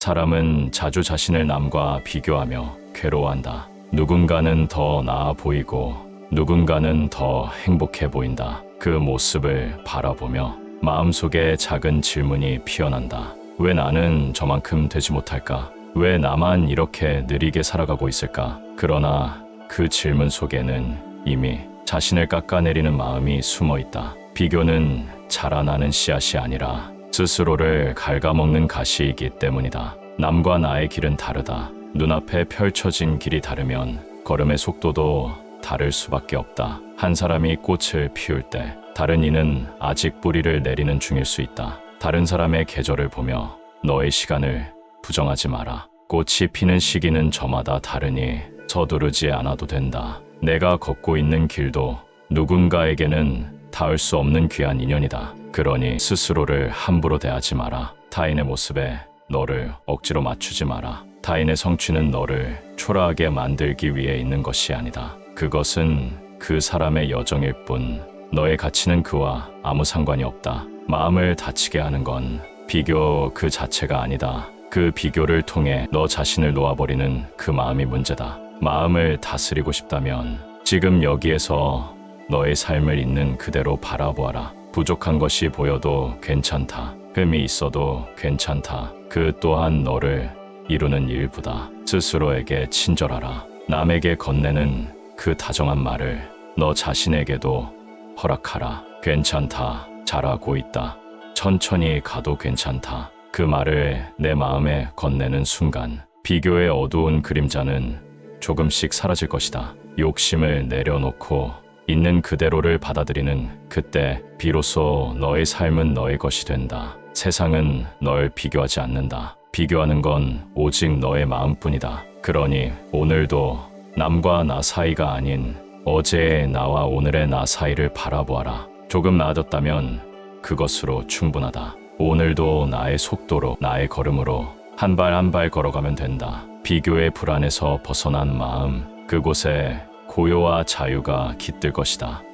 사람은 자주 자신을 남과 비교하며 괴로워한다. 누군가는 더 나아 보이고 누군가는 더 행복해 보인다. 그 모습을 바라보며 마음속에 작은 질문이 피어난다. 왜 나는 저만큼 되지 못할까? 왜 나만 이렇게 느리게 살아가고 있을까? 그러나 그 질문 속에는 이미 자신을 깎아내리는 마음이 숨어 있다. 비교는 자라나는 씨앗이 아니라 스스로를 갉아먹는 가시이기 때문이다. 남과 나의 길은 다르다. 눈앞에 펼쳐진 길이 다르면 걸음의 속도도 다를 수밖에 없다. 한 사람이 꽃을 피울 때 다른 이는 아직 뿌리를 내리는 중일 수 있다. 다른 사람의 계절을 보며 너의 시간을 부정하지 마라. 꽃이 피는 시기는 저마다 다르니 서두르지 않아도 된다. 내가 걷고 있는 길도 누군가에게는 닿을 수 없는 귀한 인연이다. 그러니 스스로를 함부로 대하지 마라. 타인의 모습에 너를 억지로 맞추지 마라. 타인의 성취는 너를 초라하게 만들기 위해 있는 것이 아니다. 그것은 그 사람의 여정일 뿐 너의 가치는 그와 아무 상관이 없다. 마음을 다치게 하는 건 비교 그 자체가 아니다. 그 비교를 통해 너 자신을 놓아버리는 그 마음이 문제다. 마음을 다스리고 싶다면 지금 여기에서 너의 삶을 있는 그대로 바라보아라. 부족한 것이 보여도 괜찮다. 흠이 있어도 괜찮다. 그 또한 너를 이루는 일부다. 스스로에게 친절하라. 남에게 건네는 그 다정한 말을 너 자신에게도 허락하라. 괜찮다. 잘하고 있다. 천천히 가도 괜찮다. 그 말을 내 마음에 건네는 순간 비교의 어두운 그림자는 조금씩 사라질 것이다. 욕심을 내려놓고 있는 그대로를 받아들이는 그때 비로소 너의 삶은 너의 것이 된다. 세상은 널 비교하지 않는다. 비교하는 건 오직 너의 마음뿐이다. 그러니 오늘도 남과 나 사이가 아닌 어제의 나와 오늘의 나 사이를 바라보아라. 조금 나아졌다면 그것으로 충분하다. 오늘도 나의 속도로 나의 걸음으로 한 발 한 발 걸어가면 된다. 비교의 불안에서 벗어난 마음 그곳에 고요와 자유가 깃들 것이다.